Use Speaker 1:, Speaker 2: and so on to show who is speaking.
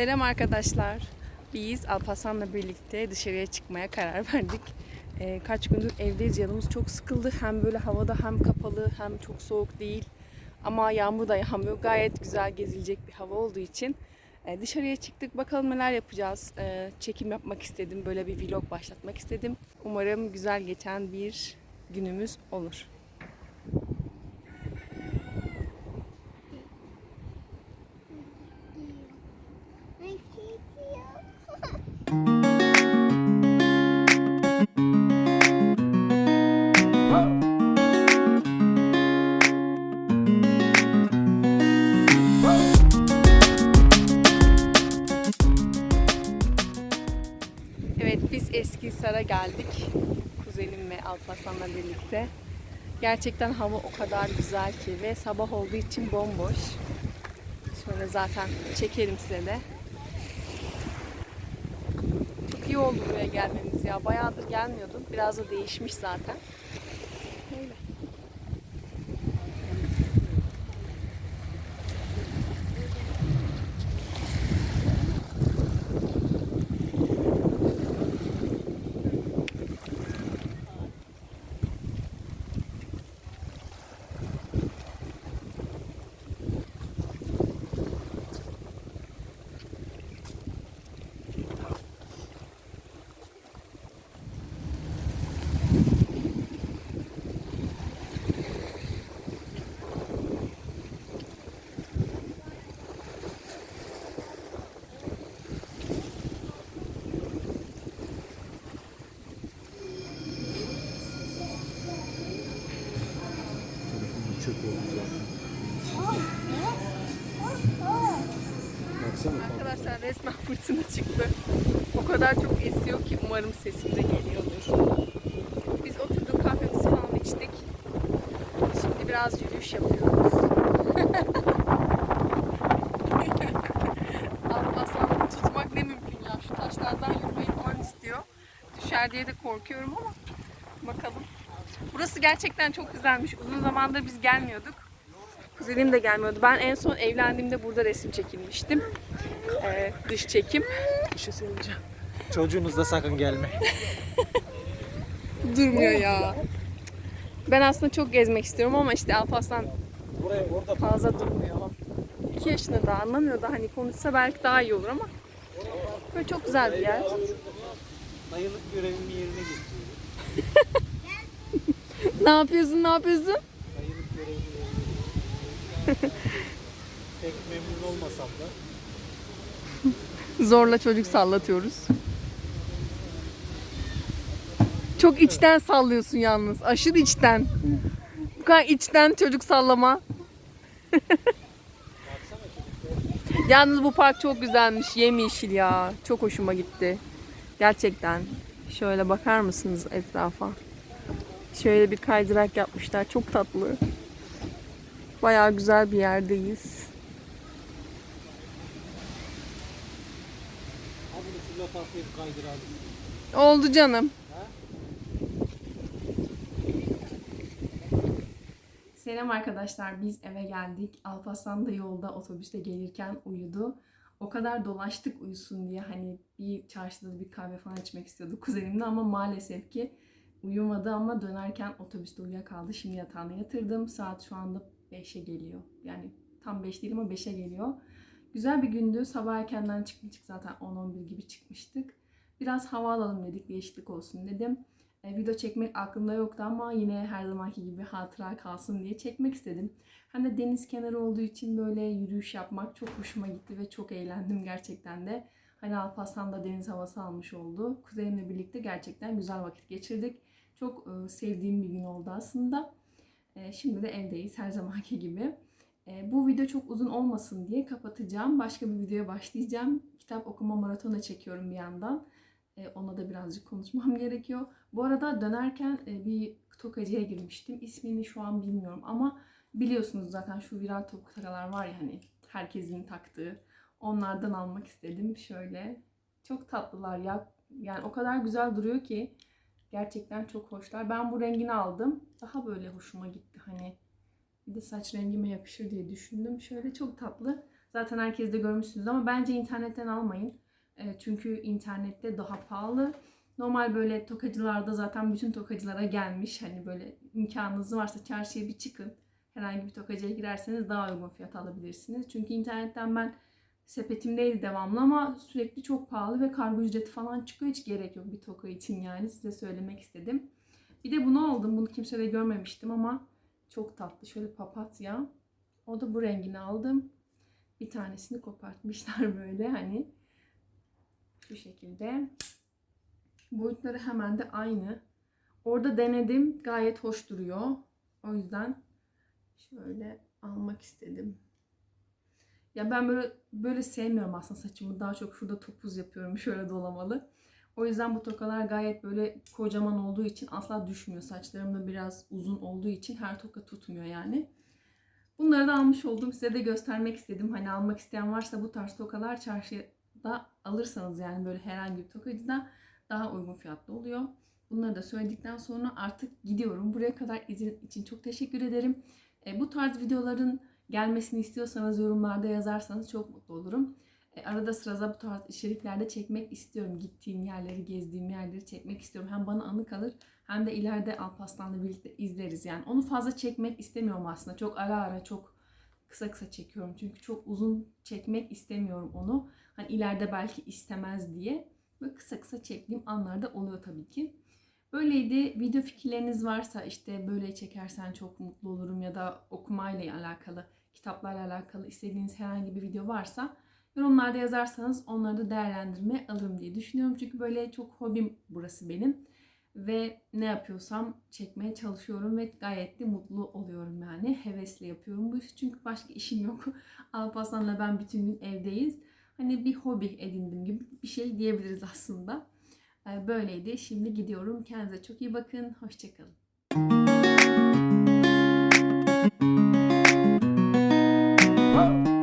Speaker 1: Selam arkadaşlar. Biz Alparslan'la birlikte dışarıya çıkmaya karar verdik. Ee, kaç gündür evdeyiz. Yanımız çok sıkıldı. Hem böyle havada hem kapalı hem çok soğuk değil. Ama yağmur da yağmıyor. Gayet güzel gezilecek bir hava olduğu için e, dışarıya çıktık. Bakalım neler yapacağız. Ee, çekim yapmak istedim. Böyle bir vlog başlatmak istedim. Umarım güzel geçen bir günümüz olur. Biz Eskişehir'e geldik. Kuzenim ve Alparslan'la birlikte. Gerçekten hava o kadar güzel ki ve sabah olduğu için bomboş. Şöyle zaten çekerim size de. Çok iyi oldu buraya gelmemiz ya. Bayağıdır gelmiyordum. Biraz da değişmiş zaten. Resmen fırtına çıktı. O kadar çok esiyor ki umarım sesim de geliyordur. Biz oturduk kahvemizi falan içtik. Şimdi biraz yürüyüş yapıyoruz. Aslan tutmak ne mümkün ya. Şu taşlardan yürümeyi falan istiyor. Düşer diye de korkuyorum ama bakalım. Burası gerçekten çok güzelmiş. Uzun zamandır biz gelmiyorduk. Kuzenim de gelmiyordu. Ben en son evlendiğimde burada resim çekilmiştim. Ee, dış çekim.
Speaker 2: Bir şey söyleyeceğim. Çocuğunuzla sakın gelme.
Speaker 1: Durmuyor ya. Ben aslında çok gezmek istiyorum ama işte Alparslan
Speaker 2: Buraya orada
Speaker 1: fazla durmuyor. 2 yaşında daha anlamıyor da hani konuşsa belki daha iyi olur ama böyle çok güzel bir yer.
Speaker 2: dayılık görevimi yerine getiriyorum.
Speaker 1: Ne yapıyorsun ne yapıyorsun?
Speaker 2: Dayılık görevimi yerine getiriyorum. Pek memnun olmasam da.
Speaker 1: Zorla çocuk sallatıyoruz. Çok içten sallıyorsun yalnız. Aşırı içten. Bu kadar içten çocuk sallama. yalnız bu park çok güzelmiş. Yemyeşil ya. Çok hoşuma gitti. Gerçekten. Şöyle bakar mısınız etrafa? Şöyle bir kaydırak yapmışlar. Çok tatlı. Bayağı güzel bir yerdeyiz.
Speaker 2: Fırlat atlayıp kaydıralım.
Speaker 1: Oldu canım. Selam arkadaşlar. Biz eve geldik. Alparslan da yolda otobüste gelirken uyudu. O kadar dolaştık uyusun diye hani bir çarşıda bir kahve falan içmek istiyordu kuzenimle ama maalesef ki uyumadı ama dönerken otobüste uyuyakaldı. Şimdi yatağına yatırdım. Saat şu anda 5'e geliyor. Yani tam 5 değil ama 5'e geliyor. Güzel bir gündü. Sabah erkenden çıkmıştık zaten 10-11 gibi çıkmıştık. Biraz hava alalım dedik, değişiklik olsun dedim. E, video çekmek aklımda yoktu ama yine her zamanki gibi hatıra kalsın diye çekmek istedim. Hem de deniz kenarı olduğu için böyle yürüyüş yapmak çok hoşuma gitti ve çok eğlendim gerçekten de. Hani Alparslan da deniz havası almış oldu. Kuzenimle birlikte gerçekten güzel vakit geçirdik. Çok e, sevdiğim bir gün oldu aslında. E, şimdi de evdeyiz her zamanki gibi. E, bu video çok uzun olmasın diye kapatacağım. Başka bir videoya başlayacağım. Kitap okuma maratonu çekiyorum bir yandan. E, ona da birazcık konuşmam gerekiyor. Bu arada dönerken e, bir tokacıya girmiştim. İsmini şu an bilmiyorum ama biliyorsunuz zaten şu viral tokalar var ya hani herkesin taktığı. Onlardan almak istedim. Şöyle çok tatlılar ya. Yani o kadar güzel duruyor ki gerçekten çok hoşlar. Ben bu rengini aldım. Daha böyle hoşuma gitti hani. Bir de saç rengime yakışır diye düşündüm. Şöyle çok tatlı. Zaten herkes de görmüşsünüz ama bence internetten almayın. E, çünkü internette daha pahalı. Normal böyle tokacılarda zaten bütün tokacılara gelmiş. Hani böyle imkanınız varsa çarşıya bir çıkın. Herhangi bir tokacıya girerseniz daha uygun fiyat alabilirsiniz. Çünkü internetten ben sepetimdeydi devamlı ama sürekli çok pahalı ve kargo ücreti falan çıkıyor. Hiç gerek yok bir toka için yani size söylemek istedim. Bir de bunu aldım. Bunu kimse de görmemiştim ama çok tatlı. Şöyle papatya. O da bu rengini aldım. Bir tanesini kopartmışlar böyle hani. Şu şekilde. Boyutları hemen de aynı. Orada denedim. Gayet hoş duruyor. O yüzden şöyle almak istedim. Ya ben böyle böyle sevmiyorum aslında saçımı. Daha çok şurada topuz yapıyorum. Şöyle dolamalı. O yüzden bu tokalar gayet böyle kocaman olduğu için asla düşmüyor. Saçlarım da biraz uzun olduğu için her toka tutmuyor yani. Bunları da almış oldum. Size de göstermek istedim. Hani almak isteyen varsa bu tarz tokalar çarşıda alırsanız yani böyle herhangi bir tokacıda daha uygun fiyatlı oluyor. Bunları da söyledikten sonra artık gidiyorum. Buraya kadar izin için çok teşekkür ederim. E, bu tarz videoların gelmesini istiyorsanız yorumlarda yazarsanız çok mutlu olurum. E, arada sırada bu tarz içeriklerde çekmek istiyorum. Gittiğim yerleri, gezdiğim yerleri çekmek istiyorum. Hem bana anı kalır hem de ileride Alparslan'la birlikte izleriz. Yani onu fazla çekmek istemiyorum aslında. Çok ara ara çok kısa kısa çekiyorum. Çünkü çok uzun çekmek istemiyorum onu. Hani ileride belki istemez diye. Böyle kısa kısa çektiğim anlarda oluyor tabii ki. Böyleydi. Video fikirleriniz varsa işte böyle çekersen çok mutlu olurum ya da okumayla alakalı, kitaplarla alakalı istediğiniz herhangi bir video varsa Yorumlarda yazarsanız onları da değerlendirme alırım diye düşünüyorum. Çünkü böyle çok hobim burası benim. Ve ne yapıyorsam çekmeye çalışıyorum ve gayet de mutlu oluyorum yani. Hevesle yapıyorum bu işi çünkü başka işim yok. Alparslan'la ben bütün gün evdeyiz. Hani bir hobi edindim gibi bir şey diyebiliriz aslında. Ee, böyleydi. Şimdi gidiyorum. Kendinize çok iyi bakın. Hoşçakalın. Wow.